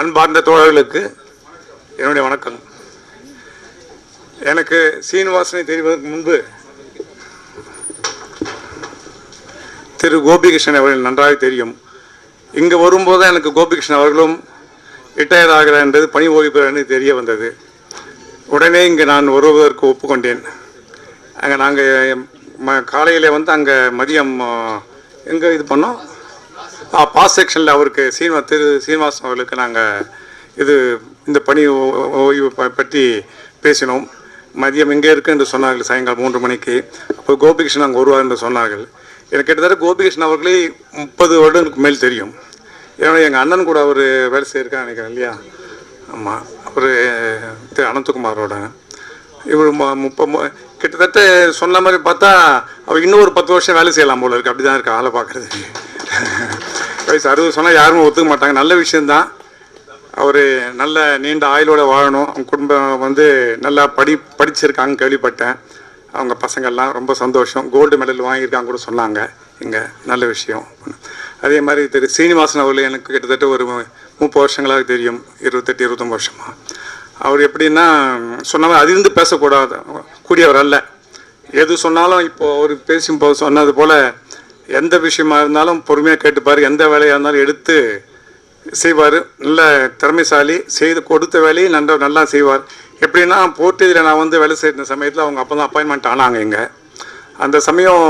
அன்பார்ந்த தோழர்களுக்கு என்னுடைய வணக்கம். எனக்கு சீனிவாசனை தெரிவதற்கு முன்பு திரு கோபிகிருஷ்ணன் அவர்கள் நன்றாக தெரியும். இங்கு வரும்போது எனக்கு கோபிகிருஷ்ணன் அவர்களும் ரிட்டையர் ஆகிறார் என்றது பணி ஓய்வு என்று தெரிய வந்தது. உடனே இங்கு நான் வருவதற்கு ஒப்புக்கொண்டேன். அங்கே நாங்கள் ம காலையில் வந்து அங்கே மதியம் எங்கே இது பண்ணோம்? பாஸ் செக்ஷனில் அவருக்கு சீனிவா திரு சீனிவாசன் அவர்களுக்கு நாங்கள் இது இந்த பணி ஓ- ஓய்வு ப- பற்றி பேசினோம். மதியம் எங்கே இருக்கு என்று சொன்னார்கள் சாயங்காலம் மூன்று மணிக்கு. அப்போ கோபிகிருஷ்ணன் அங்கே வருவார் என்று சொன்னார்கள். எனக்கு கிட்டத்தட்ட கோபிகிருஷ்ணன் அவர்களே முப்பது வருடங்களுக்கு மேல் தெரியும். ஏன்னா எங்கள் அண்ணன் கூட அவர் வேலை செய்யிருக்கான்னு நினைக்கிறேன் இல்லையா? ஆமாம் அவர் திரு அனந்தகுமாரோட. இவர் மு- முப்ப மு- கிட்டத்தட்ட சொன்ன மாதிரி பார்த்தா அவர் இன்னும் ஒரு பத்து வருஷம் வேலை செய்யலாம் போல இருக்கு. அப்படி தான் இருக்கு ஆளை பார்க்குறதுக்கு. வயசு அறுபது சொன்னால் யாரும் ஒத்துக்க மாட்டாங்க. நல்ல விஷயந்தான் அவர் நல்ல நீண்ட ஆயுளோட வாழணும். அவங்க குடும்பம் வந்து நல்லா படி படிச்சிருக்காங்க கேள்விப்பட்டேன். அவங்க பசங்கள்லாம் ரொம்ப சந்தோஷம். கோல்டு மெடல் வாங்கியிருக்காங்க கூட சொன்னாங்க. இங்கே நல்ல விஷயம். அதே மாதிரி திரு சீனிவாசன் அவர்கள் எனக்கு கிட்டத்தட்ட ஒரு முப்பது வருஷங்களாக தெரியும். இருபத்தெட்டு இருபத்தொம்பது வருஷமாக அவர் எப்படின்னா சொன்ன மாதிரி அதிர்ந்து பேசக்கூடாது. கூடியவர் அல்ல. எது சொன்னாலும் இப்போது அவர் பேசும்போது சொன்னது போல் எந்த விஷயமா இருந்தாலும் பொறுமையாக கேட்டுப்பார். எந்த வேலையாக இருந்தாலும் எடுத்து செய்வார். நல்ல திறமைசாலி செய்து கொடுத்த வேலையை நன்ற நல்லா செய்வார். எப்படின்னா போர்ட்டேஜில் நான் வந்து வேலை செய்கிற சமயத்தில் அவங்க அப்போ தான் அப்பாயின்மெண்ட் ஆனாங்க இங்கே. அந்த சமயம்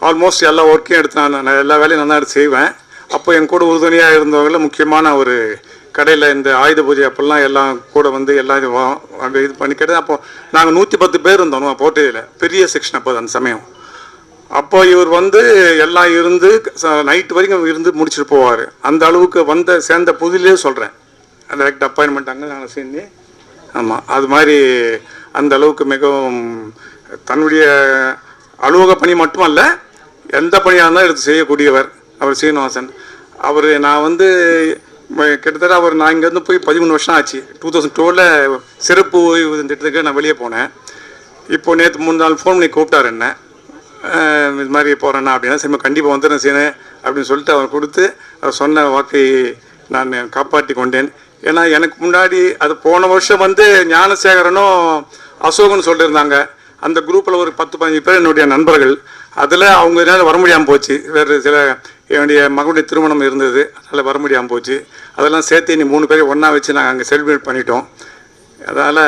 ஆல்மோஸ்ட் எல்லா ஒர்க்கையும் எடுத்து நான் நான் எல்லா வேலையும் நல்லா எடுத்து செய்வேன். அப்போ என் கூட உறுதுணையாக இருந்தவங்கள முக்கியமான ஒரு கடையில் இந்த ஆயுத பூஜை அப்போல்லாம் எல்லாம் கூட வந்து எல்லாம் இது வா- இது பண்ணி கேட்டது. அப்போ நாங்கள் நூற்றி பத்து பேர் இருந்தோம் போர்ட்டேஜில் பெரிய செக்ஷன் அப்போ அந்த சமயம். அப்போ இவர் வந்து எல்லாம் இருந்து நைட்டு வரைக்கும் இருந்து முடிச்சுட்டு போவார். அந்த அளவுக்கு வந்த சேர்ந்த புதிலே சொல்கிறேன் டைரக்ட் அப்பாயின்மெண்ட் அங்கே நாங்கள் சேர்ந்து. ஆமாம் அது மாதிரி அந்த அளவுக்கு மிகவும் தன்னுடைய அலுவலக பணி மட்டுமல்ல எந்த பணியாக இருந்தாலும் எடுத்து செய்யக்கூடியவர் அவர் சீனிவாசன். அவர் நான் வந்து கிட்டத்தட்ட அவர் நான் இங்கேருந்து போய் பதிமூணு வருஷம் ஆச்சு. டூ தௌசண்ட் டுவெலில் சிறப்பு ஓய்வு திட்டத்துக்கு நான் வெளியே போனேன். இப்போ நேற்று மூணு நாள் ஃபோன் பண்ணி கூப்பிட்டார் என்ன. இது மாதிரி போகிறேன்னா அப்படின்னா சரி கண்டிப்பாக வந்துடுறேன் சீனு அப்படின்னு சொல்லிட்டு அவர் கொடுத்து அவர் சொன்ன வாக்கை நான் காப்பாற்றி கொண்டேன். ஏன்னா எனக்கு முன்னாடி அது போன வருஷம் வந்து ஞானசேகரனும் அசோகன் சொல்லியிருந்தாங்க. அந்த குரூப்பில் ஒரு பத்து பதினஞ்சு பேர் என்னுடைய நண்பர்கள். அதில் அவங்க என்னால் வர முடியாமல் போச்சு. வேறு சில என்னுடைய மகனுடைய திருமணம் இருந்தது. அதனால் வர முடியாமல் போச்சு. அதெல்லாம் சேர்த்து நீ மூணு பேரை ஒன்றா வச்சு நாங்கள் அங்கே செலிப்ரேட் பண்ணிட்டோம். அதனால்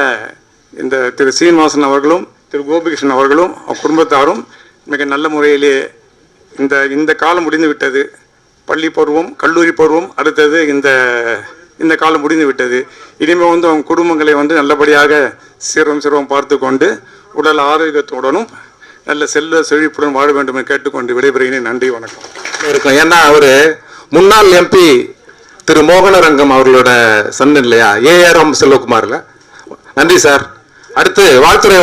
இந்த திரு சீனிவாசன் அவர்களும் திரு கோபிகிருஷ்ணன் அவர்களும் குடும்பத்தாரும் மிக நல்ல முறையிலே இந்த இந்த காலம் முடிந்து விட்டது. பள்ளி பருவம் கல்லூரி பருவம் அடுத்தது இந்த இந்த காலம் முடிந்து விட்டது. இனிமேல் வந்து அவங்க குடும்பங்களை வந்து நல்லபடியாக சீரம் சிரமம் பார்த்து கொண்டு உடல் ஆரோக்கியத்துடனும் நல்ல செல்ல செழிப்புடன் வாழ வேண்டும் என்று கேட்டுக்கொண்டு விடைபெறுகிறேன். நன்றி வணக்கம். இருக்கும். ஏன்னா அவர் முன்னாள் எம்பி திரு மோகனரங்கம் அவர்களோட சன் இல்லையா? ஏஆர்எம் செல்வகுமார்ல. நன்றி சார். அடுத்து வாழ்த்துறை